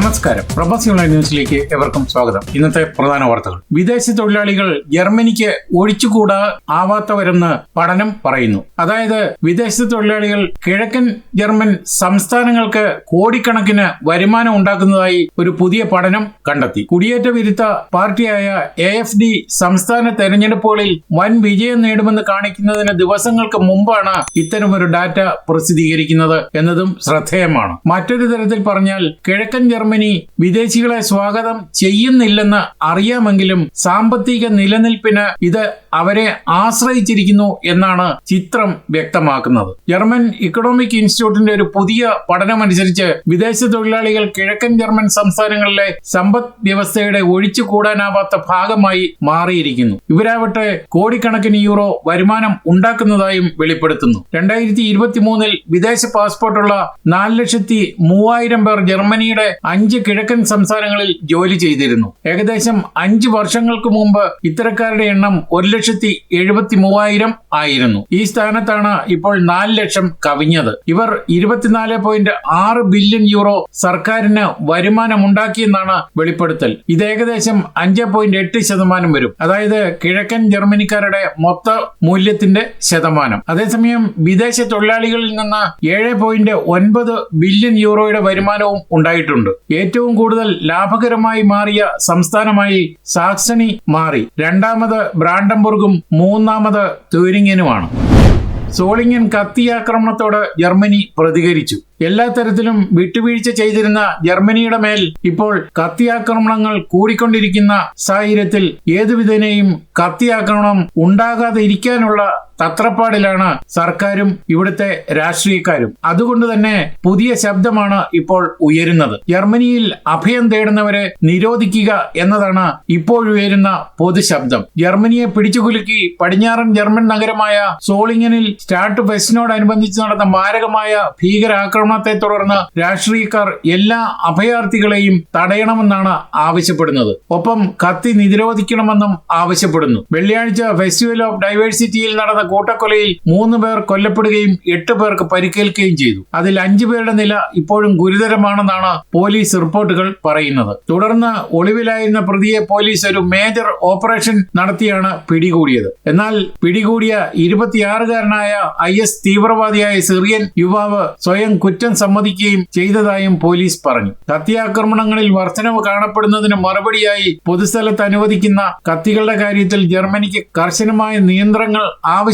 നമസ്കാരം. പ്രഭാസ് ഓൺലൈൻ ന്യൂസിലേക്ക് എവർക്കും സ്വാഗതം. ഇന്നത്തെ പ്രധാന വാർത്തകൾ. വിദേശ തൊഴിലാളികൾ ജർമ്മനിക്ക് ഒഴിച്ചുകൂടാ ആവാത്തവരെന്ന് പഠനം പറയുന്നു. അതായത് വിദേശ തൊഴിലാളികൾ കിഴക്കൻ ജർമ്മൻ സംസ്ഥാനങ്ങൾക്ക് കോടിക്കണക്കിന് വരുമാനം ഉണ്ടാക്കുന്നതായി ഒരു പുതിയ പഠനം കണ്ടെത്തി. കുടിയേറ്റ വിരുദ്ധ പാർട്ടിയായ എ എഫ് ഡി സംസ്ഥാന തെരഞ്ഞെടുപ്പുകളിൽ വൻ വിജയം നേടുമെന്ന് കാണിക്കുന്നതിന് ദിവസങ്ങൾക്ക് മുമ്പാണ് ഇത്തരമൊരു ഡാറ്റ പ്രസിദ്ധീകരിക്കുന്നത് എന്നതും ശ്രദ്ധേയമാണ്. മറ്റൊരു തരത്തിൽ പറഞ്ഞാൽ കിഴക്കൻ ജർമ്മനി വിദേശികളെ സ്വാഗതം ചെയ്യുന്നില്ലെന്ന് അറിയാമെങ്കിലും സാമ്പത്തിക നിലനിൽപ്പിന് ഇത് അവരെ ആശ്രയിച്ചിരിക്കുന്നു എന്നാണ് ചിത്രം വ്യക്തമാക്കുന്നത്. ജർമ്മൻ ഇക്കണോമിക് ഇൻസ്റ്റിറ്റ്യൂട്ടിന്റെ ഒരു പുതിയ പഠനമനുസരിച്ച് വിദേശ തൊഴിലാളികൾ കിഴക്കൻ ജർമ്മൻ സംസ്ഥാനങ്ങളിലെ സമ്പദ് വ്യവസ്ഥയുടെ ഒഴിച്ചു കൂടാനാവാത്ത ഭാഗമായി മാറിയിരിക്കുന്നു. ഇവരാവട്ടെ കോടിക്കണക്കിന് യൂറോ വരുമാനം ഉണ്ടാക്കുന്നതായും വെളിപ്പെടുത്തുന്നു. രണ്ടായിരത്തി വിദേശ പാസ്പോർട്ടുള്ള നാല് ലക്ഷത്തി മൂവായിരം പേർ ജർമ്മനിയുടെ അഞ്ച് കിഴക്കൻ സംസ്ഥാനങ്ങളിൽ ജോലി ചെയ്തിരുന്നു. ഏകദേശം അഞ്ച് വർഷങ്ങൾക്ക് മുമ്പ് ഇത്തരക്കാരുടെ എണ്ണം ഒരു ലക്ഷത്തി എഴുപത്തി മൂവായിരം ആയിരുന്നു. ഈ സ്ഥാനത്താണ് ഇപ്പോൾ നാല് ലക്ഷം കവിഞ്ഞത്. ഇവർ ഇരുപത്തിനാല് പോയിന്റ് ആറ് ബില്യൺ യൂറോ സർക്കാരിന് വരുമാനമുണ്ടാക്കിയെന്നാണ് വെളിപ്പെടുത്തൽ. ഇത് ഏകദേശം അഞ്ച് പോയിന്റ് എട്ട് ശതമാനം വരും. അതായത് കിഴക്കൻ ജർമ്മനിക്കാരുടെ മൊത്ത മൂല്യത്തിന്റെ ശതമാനം. അതേസമയം വിദേശ തൊഴിലാളികളിൽ നിന്ന് ഏഴ് പോയിന്റ് ഒൻപത് ബില്യൺ യൂറോയുടെ വരുമാനവും ഉണ്ടായിട്ടുണ്ട്. ഏറ്റവും കൂടുതൽ ലാഭകരമായി മാറിയ സംസ്ഥാനമായി സാക്സണി മാറി. രണ്ടാമത് ബ്രാൻഡംബുർഗും മൂന്നാമത് തൂരിങ്ങനുമാണ് സോളിങ്ങൻ കത്തിയാക്രമണത്തോട് ജർമ്മനി പ്രതികരിച്ചു. എല്ലാ തരത്തിലും വിട്ടുവീഴ്ച ചെയ്തിരുന്ന ജർമ്മനിയുടെ മേൽ ഇപ്പോൾ കത്തിയാക്രമണങ്ങൾ കൂടിക്കൊണ്ടിരിക്കുന്ന സാഹചര്യത്തിൽ ഏതുവിധേനയും കത്തിയാക്രമണം ഉണ്ടാകാതെ ഇരിക്കാനുള്ള തത്രപ്പാടിലാണ് സർക്കാരും ഇവിടുത്തെ രാഷ്ട്രീയക്കാരും. അതുകൊണ്ട് തന്നെ പുതിയ ശബ്ദമാണ് ഇപ്പോൾ ഉയരുന്നത്. ജർമ്മനിയിൽ അഭയം തേടുന്നവരെ നിരോധിക്കുക എന്നതാണ് ഇപ്പോഴുയരുന്ന പൊതുശബ്ദം ജർമ്മനിയെ പിടിച്ചുകുലുക്കി പടിഞ്ഞാറൻ ജർമ്മൻ നഗരമായ സോളിങ്ങനിൽ സ്റ്റാർട്ട് ഫെസ്റ്റിനോടനുബന്ധിച്ച് നടന്ന മാരകമായ ഭീകരാക്രമണത്തെ തുടർന്ന് രാഷ്ട്രീയക്കാർ എല്ലാ അഭയാർത്ഥികളെയും തടയണമെന്നാണ് ആവശ്യപ്പെടുന്നത്. ഒപ്പം കത്തി നിരോധിക്കണമെന്നും ആവശ്യപ്പെടുന്നു. വെള്ളിയാഴ്ച ഫെസ്റ്റിവൽ ഓഫ് ഡൈവേഴ്സിറ്റിയിൽ നടന്ന കൂട്ടക്കൊലയിൽ മൂന്ന് പേർ കൊല്ലപ്പെടുകയും എട്ട് പേർക്ക് പരിക്കേൽക്കുകയും ചെയ്തു. അതിൽ അഞ്ചു പേരുടെ നില ഇപ്പോഴും ഗുരുതരമാണെന്നാണ് പോലീസ് റിപ്പോർട്ടുകൾ പറയുന്നത്. തുടർന്ന് ഒളിവിലായിരുന്ന പ്രതിയെ പോലീസ് ഒരു മേജർ ഓപ്പറേഷൻ നടത്തിയാണ് പിടികൂടിയത്. എന്നാൽ പിടികൂടിയ ഇരുപത്തിയാറുകാരനായ ഐ എസ് തീവ്രവാദിയായ സിറിയൻ യുവാവ് സ്വയം കുറ്റം സമ്മതിക്കുകയും ചെയ്തതായും പോലീസ് പറഞ്ഞു. കത്തിയാക്രമണങ്ങളിൽ വർധനവ് കാണപ്പെടുന്നതിന് മറുപടിയായി പൊതുസ്ഥലത്ത് അനുവദിക്കുന്ന കത്തികളുടെ കാര്യത്തിൽ ജർമ്മനിക്ക് കർശനമായ നിയന്ത്രണങ്ങൾ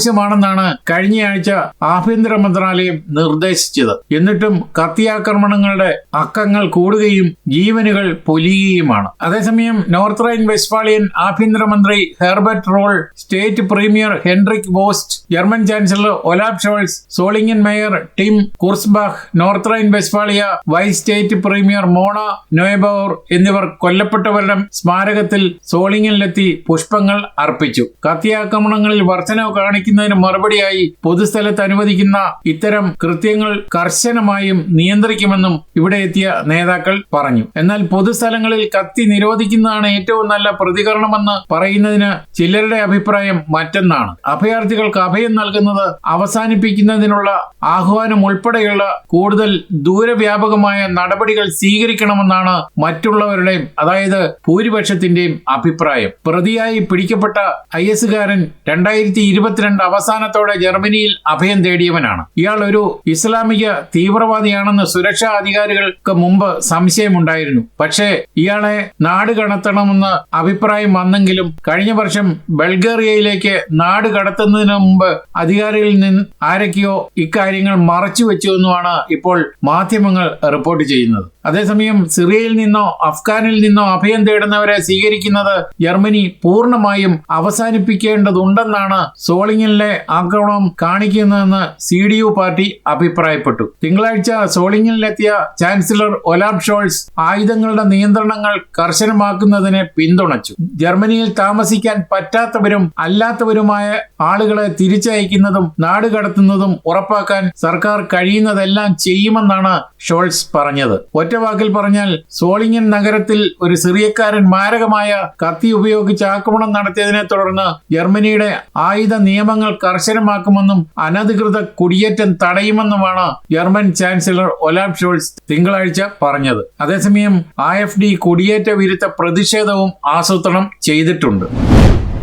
ആവശ്യമാണെന്നാണ് കഴിഞ്ഞയാഴ്ച ആഭ്യന്തര മന്ത്രാലയം നിർദ്ദേശിച്ചത്. എന്നിട്ടും കത്തിയാക്രമണങ്ങളുടെ അക്കങ്ങൾ കൂടുകയും ജീവനുകൾ പൊലിയുകയുമാണ്. അതേസമയം നോർത്ത് റൈൻ വെസ്റ്റ്ഫാളിയൻ ആഭ്യന്തരമന്ത്രി Herbert Reul state premier Hendrik Wüst German chancellor Olaf Scholz Solingen mayor Tim Kurzbach North Rhine Westphalia vice state premier Mona Neubaur എന്നിവർ കൊല്ലപ്പെട്ടവരുടെ സ്മാരകത്തിൽ സോളിംഗനിലെത്തി പുഷ്പങ്ങൾ അർപ്പിച്ചു. കത്തിയാക്രമണങ്ങളിൽ വർധനവ് കാണിക്കുന്നതിന് മറുപടിയായി പൊതുസ്ഥലത്ത് അനുവദിക്കുന്ന ഇത്തരം കൃത്യങ്ങൾ കർശനമായും നിയന്ത്രിക്കുമെന്നും ഇവിടെ എത്തിയ നേതാക്കൾ പറഞ്ഞു. എന്നാൽ പൊതുസ്ഥലങ്ങളിൽ കത്തി നിരോധിക്കുന്നതാണ് ഏറ്റവും നല്ല പ്രതികരണമെന്ന് പറയുന്നതിന് ചിലരുടെ അഭിപ്രായം മറ്റൊന്നാണ്. അഭയാർത്ഥികൾക്ക് അഭയം നൽകുന്നത് അവസാനിപ്പിക്കുന്നതിനുള്ള ആഹ്വാനം ഉൾപ്പെടെയുള്ള കൂടുതൽ ദൂരവ്യാപകമായ നടപടികൾ സ്വീകരിക്കണമെന്നാണ് മറ്റുള്ളവരുടെയും അതായത് ഭൂരിപക്ഷത്തിന്റെയും അഭിപ്രായം. പ്രതിയായി പിടിക്കപ്പെട്ട ഐ എസുകാരൻ രണ്ടായിരത്തി ഇരുപത്തിരണ്ട് അവസാനത്തോടെ ജർമ്മനിയിൽ അഭയം തേടിയവനാണ്. ഇയാൾ ഒരു ഇസ്ലാമിക തീവ്രവാദിയാണെന്ന് സുരക്ഷാ അധികാരികൾക്ക് മുമ്പ് സംശയമുണ്ടായിരുന്നു. പക്ഷേ ഇയാളെ നാട് കടത്തണമെന്ന് അഭിപ്രായം വന്നെങ്കിലും കഴിഞ്ഞ വർഷം ബൾഗേറിയയിലേക്ക് നാട് കടത്തുന്നതിന് മുമ്പ് അധികാരികളിൽ നിന്ന് ആരൊക്കെയോ ഇക്കാര്യങ്ങൾ മറച്ചു വെച്ചുവെന്നുമാണ് ഇപ്പോൾ മാധ്യമങ്ങൾ റിപ്പോർട്ട് ചെയ്യുന്നത്. അതേസമയം സിറിയയിൽ നിന്നോ അഫ്ഗാനിൽ നിന്നോ അഭയം തേടുന്നവരെ സ്വീകരിക്കുന്നത് ജർമ്മനി പൂർണമായും അവസാനിപ്പിക്കേണ്ടതുണ്ടെന്നാണ് സോളിംഗനിലെ ആക്രമണം കാണിക്കുന്നതെന്ന് സി ഡി യു പാർട്ടി അഭിപ്രായപ്പെട്ടു. തിങ്കളാഴ്ച സോളിങ്ങിലെത്തിയ ചാൻസലർ ഒലാബ് ഷോൾസ് ആയുധങ്ങളുടെ നിയന്ത്രണങ്ങൾ കർശനമാക്കുന്നതിനെ പിന്തുണച്ചു. ജർമ്മനിയിൽ താമസിക്കാൻ പറ്റാത്തവരും അല്ലാത്തവരുമായ ആളുകളെ തിരിച്ചയക്കുന്നതും നാട് കടത്തുന്നതും ഉറപ്പാക്കാൻ സർക്കാർ കഴിയുന്നതെല്ലാം ചെയ്യുമെന്നാണ് ഷോൾസ് പറഞ്ഞത്. ഒറ്റവാക്കിൽ പറഞ്ഞാൽ സോളിങ്ങൻ നഗരത്തിൽ ഒരു സിറിയക്കാരൻ മാരകമായ കത്തി ഉപയോഗിച്ച് ആക്രമണം നടത്തിയതിനെ തുടർന്ന് ജർമ്മനിയുടെ ആയുധ നിയമങ്ങൾ നിയമങ്ങൾ കർശനമാക്കുമെന്നും അനധികൃത കുടിയേറ്റം തടയുമെന്നുമാണ് ജർമ്മൻ ചാൻസലർ ഒലാബ് ഷോൾസ് തിങ്കളാഴ്ച പറഞ്ഞത്. അതേസമയം ഐ കുടിയേറ്റ വിരുദ്ധ പ്രതിഷേധവും ആസൂത്രണം ചെയ്തിട്ടുണ്ട്.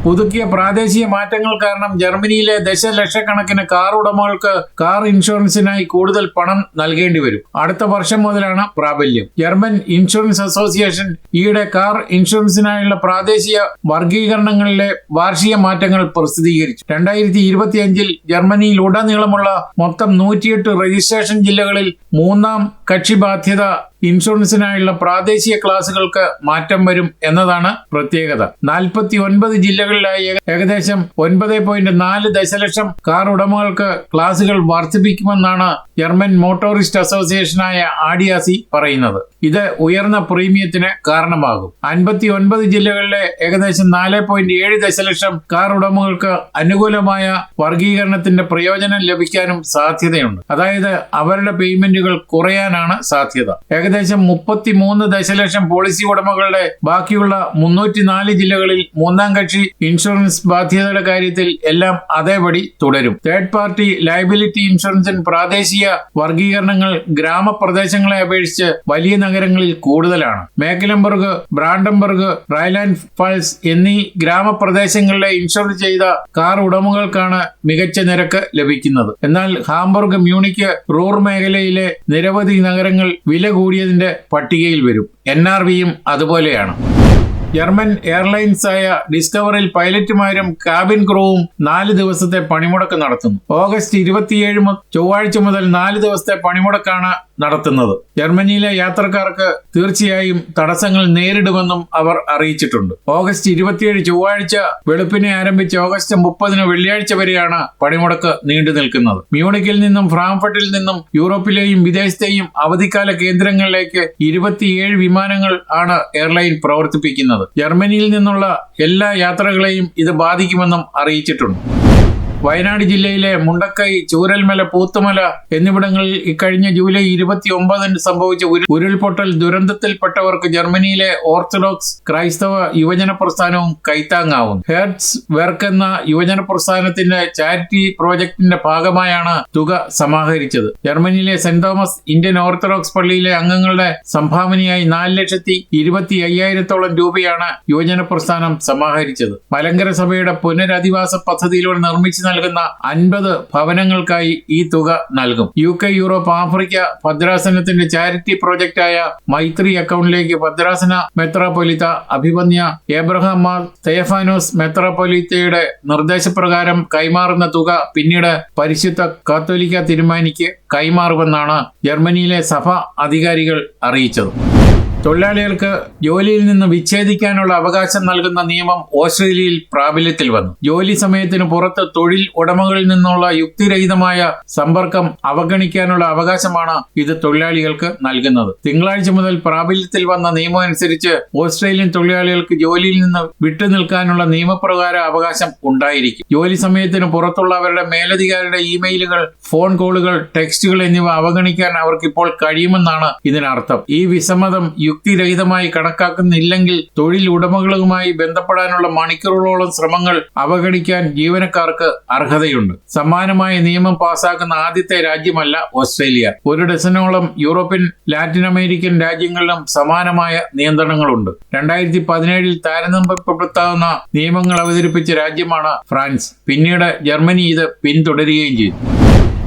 പുതുക്കിയ പ്രാദേശിക മാറ്റങ്ങൾ കാരണം ജർമ്മനിയിലെ ദശലക്ഷക്കണക്കിന് കാർ ഉടമകൾക്ക് കാർ ഇൻഷുറൻസിനായി കൂടുതൽ പണം നൽകേണ്ടി വരും. അടുത്ത വർഷം മുതലാണ് പ്രാബല്യം. ജർമ്മൻ ഇൻഷുറൻസ് അസോസിയേഷൻ ഈയിടെ കാർ ഇൻഷുറൻസിനായുള്ള പ്രാദേശിക വർഗീകരണങ്ങളിലെ വാർഷിക മാറ്റങ്ങൾ പ്രസിദ്ധീകരിച്ചു. രണ്ടായിരത്തി ഇരുപത്തിയഞ്ചിൽ ജർമ്മനിയിൽ ഉടനീളമുള്ള മൊത്തം നൂറ്റിയെട്ട് രജിസ്ട്രേഷൻ ജില്ലകളിൽ മൂന്നാം കക്ഷി ബാധ്യത ഇൻഷുറൻസിനായുള്ള പ്രാദേശിക ക്ലാസുകൾക്ക് മാറ്റം വരും എന്നതാണ് പ്രത്യേകത. നാൽപ്പത്തി ഒൻപത് ജില്ലകളിലായി ഏകദേശം ഒൻപത് പോയിന്റ് നാല് ദശലക്ഷം കാർ ഉടമകൾക്ക് ക്ലാസുകൾ വർദ്ധിപ്പിക്കുമെന്നാണ് ജർമ്മൻ മോട്ടോറിസ്റ്റ് അസോസിയേഷനായ ആഡിയാസി പറയുന്നത്. ഇത് ഉയർന്ന പ്രീമിയത്തിന് കാരണമാകും. അൻപത്തി ഒൻപത് ജില്ലകളിലെ ഏകദേശം നാല് പോയിന്റ് ഏഴ് ദശലക്ഷം കാർ ഉടമകൾക്ക് അനുകൂലമായ വർഗീകരണത്തിന്റെ പ്രയോജനം ലഭിക്കാനും സാധ്യതയുണ്ട്. അതായത് അവരുടെ പേയ്മെന്റുകൾ കുറയാനാണ് സാധ്യത. ഏകദേശം മുപ്പത്തി മൂന്ന് ദശലക്ഷം പോളിസി ഉടമകളുടെ ബാക്കിയുള്ള മുന്നൂറ്റിനാല് ജില്ലകളിൽ മൂന്നാം കക്ഷി ഇൻഷുറൻസ് ബാധ്യതയുടെ കാര്യത്തിൽ എല്ലാം അതേപടി തുടരും. തേർഡ് പാർട്ടി ലയബിലിറ്റി ഇൻഷുറൻസിന് പ്രാദേശിക വർഗീകരണങ്ങൾ ഗ്രാമപ്രദേശങ്ങളെ അപേക്ഷിച്ച് വലിയ നഗരങ്ങളിൽ കൂടുതലാണ്. മേക്കലംബർഗ് ബ്രാൻഡംബർഗ് റൈലാൻഡ് ഫാൾസ് എന്നീ ഗ്രാമപ്രദേശങ്ങളിലെ ഇൻഷുർ ചെയ്ത കാർ ഉടമകൾക്കാണ് മികച്ച നിരക്ക് ലഭിക്കുന്നത്. എന്നാൽ ഹാംബർഗ് മ്യൂണിക്ക് റൂർ മേഖലയിലെ നിരവധി നഗരങ്ങൾ വില കൂടിയതിന്റെ പട്ടികയിൽ വരും. എൻ ആർ വിയും അതുപോലെയാണ്. ജർമ്മൻ എയർലൈൻസ് ആയ ഡിസ്കവറിൽ പൈലറ്റുമാരും കാബിൻ ക്രൂവും നാല് ദിവസത്തെ പണിമുടക്ക് നടത്തുന്നു. ഓഗസ്റ്റ് ഇരുപത്തിയേഴ് ചൊവ്വാഴ്ച മുതൽ നാല് ദിവസത്തെ പണിമുടക്കാണ് നടത്തുന്നത്. ജർമ്മനിയിലെ യാത്രക്കാർക്ക് തീർച്ചയായും തടസ്സങ്ങൾ നേരിടുമെന്നും അവർ അറിയിച്ചിട്ടുണ്ട്. ഓഗസ്റ്റ് ഇരുപത്തിയേഴ് ചൊവ്വാഴ്ച വെളുപ്പിനെ ആരംഭിച്ച് ഓഗസ്റ്റ് മുപ്പതിന് വെള്ളിയാഴ്ച വരെയാണ് പണിമുടക്ക് നീണ്ടു നിൽക്കുന്നത്. മ്യൂണിക്കിൽ നിന്നും ഫ്രാങ്ക്ഫർട്ടിൽ നിന്നും യൂറോപ്പിലെയും വിദേശത്തെയും അവധിക്കാല കേന്ദ്രങ്ങളിലേക്ക് ഇരുപത്തിയേഴ് വിമാനങ്ങൾ ആണ് എയർലൈൻ പ്രവർത്തിപ്പിക്കുന്നത്. ജർമ്മനിയിൽ നിന്നുള്ള എല്ലാ യാത്രകളെയും ഇത് ബാധിക്കുമെന്നും അറിയിച്ചിട്ടുണ്ട്. വയനാട് ജില്ലയിലെ മുണ്ടക്കൈ ചൂരൽമല പൂത്തുമല എന്നിവിടങ്ങളിൽ ഇക്കഴിഞ്ഞ ജൂലൈ ഇരുപത്തി ഒമ്പതിന് സംഭവിച്ച ഉരുൾപൊട്ടൽ ദുരന്തത്തിൽപ്പെട്ടവർക്ക് ജർമ്മനിയിലെ ഓർത്തഡോക്സ് ക്രൈസ്തവ യുവജന പ്രസ്ഥാനവും കൈത്താങ്ങാവും ഹെർട്സ് വെർക്ക് എന്ന യുവജന പ്രസ്ഥാനത്തിന്റെ ചാരിറ്റി പ്രോജക്ടിന്റെ ഭാഗമായാണ് തുക സമാഹരിച്ചത്. ജർമ്മനിയിലെ സെന്റ് തോമസ് ഇന്ത്യൻ ഓർത്തഡോക്സ് പള്ളിയിലെ അംഗങ്ങളുടെ സംഭാവനയായി നാല് ലക്ഷത്തി ഇരുപത്തി അയ്യായിരത്തോളം രൂപയാണ് യുവജന പ്രസ്ഥാനം സമാഹരിച്ചത്. മലങ്കര സഭയുടെ പുനരധിവാസ പദ്ധതിയിലൂടെ നിർമ്മിച്ചു നൽകുന്ന അൻപത് ഭവനങ്ങൾക്കായി ഈ തുക നൽകും. യു കെ യൂറോപ്പ് ആഫ്രിക്ക ഭദ്രാസനത്തിന്റെ ചാരിറ്റി പ്രോജക്റ്റായ മൈത്രി അക്കൗണ്ടിലേക്ക് ഭദ്രാസന മെത്രാപൊലിത്ത അഭിമന്യ ഏബ്രഹാം മാർ സ്തേഫാനോസ് മെത്രാപൊലിത്തയുടെ നിർദ്ദേശപ്രകാരം കൈമാറുന്ന തുക പിന്നീട് പരിശുദ്ധ കാത്തോലിക്ക തിരുമാനിക്ക് കൈമാറുമെന്നാണ് ജർമ്മനിയിലെ സഭ അധികാരികൾ അറിയിച്ചത്. തൊഴിലാളികൾക്ക് ജോലിയിൽ നിന്ന് വിച്ഛേദിക്കാനുള്ള അവകാശം നൽകുന്ന നിയമം ഓസ്ട്രേലിയയിൽ പ്രാബല്യത്തിൽ വന്നു. ജോലി സമയത്തിന് പുറത്ത് തൊഴിൽ ഉടമകളിൽ നിന്നുള്ള യുക്തിരഹിതമായ സമ്പർക്കം അവഗണിക്കാനുള്ള അവകാശമാണ് ഇത് തൊഴിലാളികൾക്ക് നൽകുന്നത്. തിങ്കളാഴ്ച മുതൽ പ്രാബല്യത്തിൽ വന്ന നിയമം അനുസരിച്ച് ഓസ്ട്രേലിയൻ തൊഴിലാളികൾക്ക് ജോലിയിൽ നിന്ന് വിട്ടുനിൽക്കാനുള്ള നിയമപ്രകാര അവകാശം ഉണ്ടായിരിക്കും. ജോലി സമയത്തിന് പുറത്തുള്ള അവരുടെ മേലധികാരിയുടെ ഇമെയിലുകൾ ഫോൺ കോളുകൾ ടെക്സ്റ്റുകൾ എന്നിവ അവഗണിക്കാൻ അവർക്കിപ്പോൾ കഴിയുമെന്നാണ് ഇതിനർത്ഥം. ഈ വിസമ്മതം യുക്തിരഹിതമായി കണക്കാക്കുന്നില്ലെങ്കിൽ തൊഴിൽ ഉടമകളുമായി ബന്ധപ്പെടാനുള്ള മണിക്കൂറുകളോളം ശ്രമങ്ങൾ അവഗണിക്കാൻ ജീവനക്കാർക്ക് അർഹതയുണ്ട്. സമാനമായ നിയമം പാസാക്കുന്ന ആദ്യത്തെ രാജ്യമല്ല ഓസ്ട്രേലിയ. ഒരു ഡസനോളം യൂറോപ്യൻ ലാറ്റിൻ അമേരിക്കൻ രാജ്യങ്ങളിലും സമാനമായ നിയന്ത്രണങ്ങളുണ്ട്. രണ്ടായിരത്തി പതിനേഴിൽ താരതമ്യപ്പെടുത്താവുന്ന നിയമങ്ങൾ അവതരിപ്പിച്ച രാജ്യമാണ് ഫ്രാൻസ്. പിന്നീട് ജർമ്മനി ഇത് പിന്തുടരുകയും ചെയ്തു.